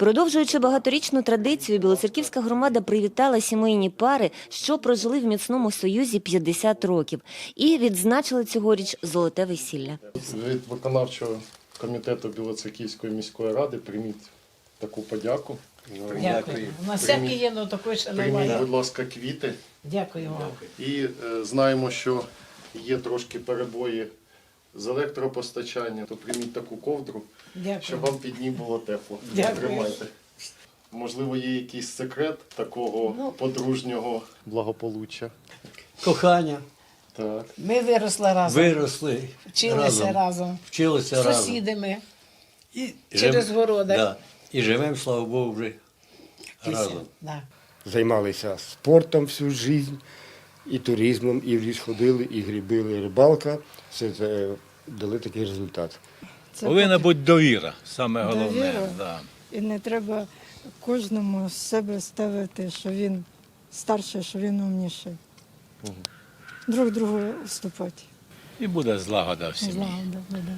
Продовжуючи багаторічну традицію, Білоцерківська громада привітала сімейні пари, що прожили в міцному союзі 50 років, і відзначили цьогоріч золоте весілля. Від виконавчого комітету Білоцерківської міської ради прийміть таку подяку. Дякую. У нас всякі є, але такої ще Прийміть, будь ласка, квіти. Дякую вам. І е, знаємо, що є трошки перебої з електропостачанням, то прийміть таку ковдру, Дякую. щоб вам під ній було тепло. Дякую. Тримайте. Можливо, є якийсь секрет такого Ну. подружнього благополуччя. Кохання, Так. Ми виросли разом, виросли вчилися разом, разом, вчилися разом. сусідами. І через жив- городи. Да. І живемо, слава Богу, вже разом. Да. займалися спортом всю життя, і туризмом, і в ліс ходили, і грибили, і рибалка. Все це дали такий результат. Це Повинна бути довіра, саме головне. Довіра? Да. І не треба кожному з себе ставити, що він старший, що він умніший. Друг другу вступати. І буде злагода в сім'ї. Злагода буде.